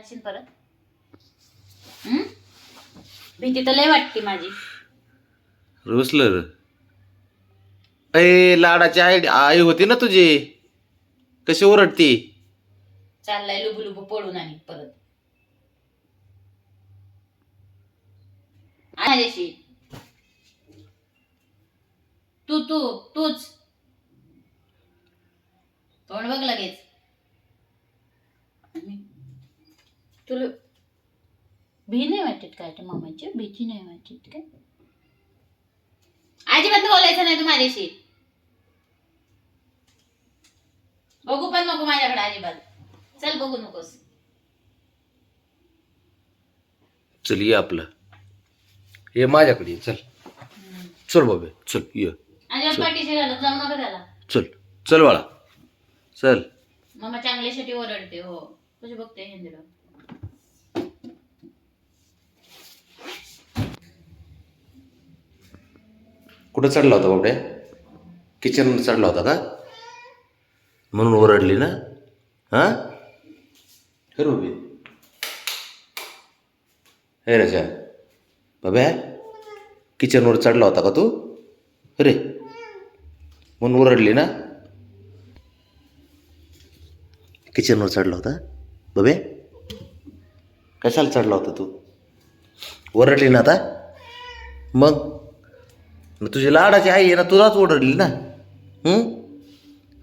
जाशील परत? भीती तर लय वाटते माझी. रुसलं अय लाडाची आई आई होती ना तुझी? कशी ओरडती? चाललाय लुबू लुबू पळून आणि परत. माझ्याशी. तू तू तूच. तोंड बघ लगेच. तुला भी नाही वाटत काय त्या मामाची भीती नाही वाटत काय अजिबात बोलायचं नाही तू माझ्याशी. बघू पण नको माझ्याकडे अजिबात. चल बघू नकोस. चल ये आपलं. ये माझ्याकडे ये, चल. चल बाबे चल ये. अजिबात पाठीशी घालत जाऊ नका त्याला. चल चल बाळा. चल. मम्मा चांगल्यासाठी ओरडते हो. कशी बघते हिंदीला? कुठं चढला होता बाबड्या? किचनमध्ये चढला होता का? म्हणून ओरडली ना? हा? हे बी हे राजा बाब्या किचनवर चढला होता का तू? अरे म्हणून ओरडली ना? किचनवर चढला होता? बबे कशाला चढला होता तू? ओरडली ना आता? मग? मग तुझी लाडाची आई आहे ना तुलाच ओरडली ना.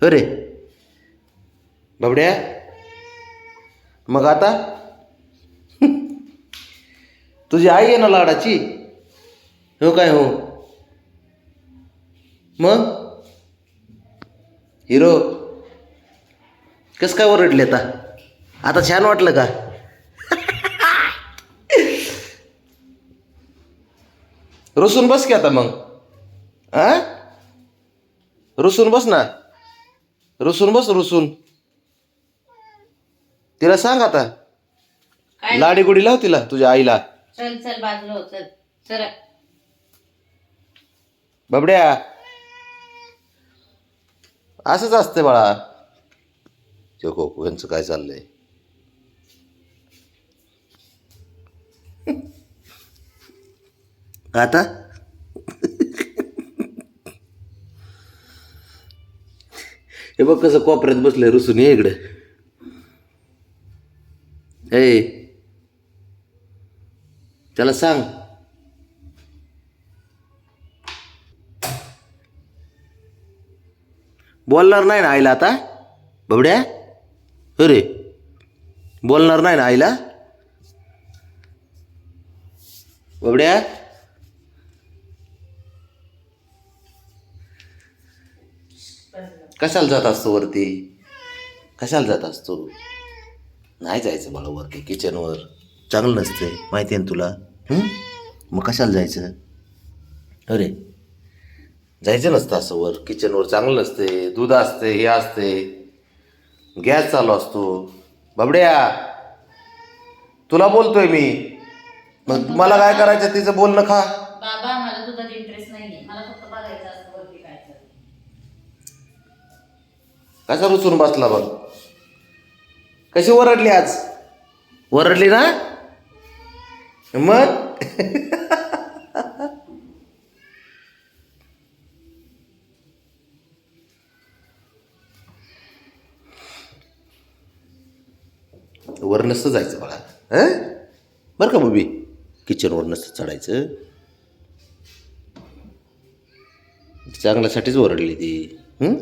अरे. बाबड्या. मग आता? तुझी आई आहे ना लाडाची? हो काय हो? मग? हिरो. कसं काय ओरडले आता? आता छान वाटलं का? रुसून बस की आता मग. आ रुसून बस ना. रुसून बस रुसून. तिला सांग आता. लाडी गुडी लाव तिला तुझ्या आईला. चल चल बाजूला हो चल. चल. बाबड्या. असंच असते बाळा. चोको यांचं काय चाललंय? आता? हे बघ कसं कोपऱ्यात बसलंय रुसून ये इकडे. ए त्याला सांग. बोलणार नाही ना आईला आता? बबड्या? अरे. बोलणार नाही ना आईला? बबड्या? कशाला जात असतो वरती? कशाला जात असतो? नाही जायचं मला वरती किचनवर चांगलं नसते माहिती आहे ना तुला? मग कशाला जायचं? अरे जायचं नसतं असं वर. किचनवर चांगलं नसते दूध असते हे असते. गॅस चालू असतो. बाबड्या तुला बोलतोय मी. मग मला काय करायचं तिचं बोलणं खा. बाबा मला दुधात इंटरेस्ट नाही मला फक्त बघायचं असतं वरती काय चाललंय. कसा रुचून बसला बघ? कशी ओरडली आज? ओरडली ना? मग? वर नसतं जायचं बघा हं? बरं का बुबी? किचनवर नसतं चढायचं. चांगल्यासाठीच ओरडली ती. हं?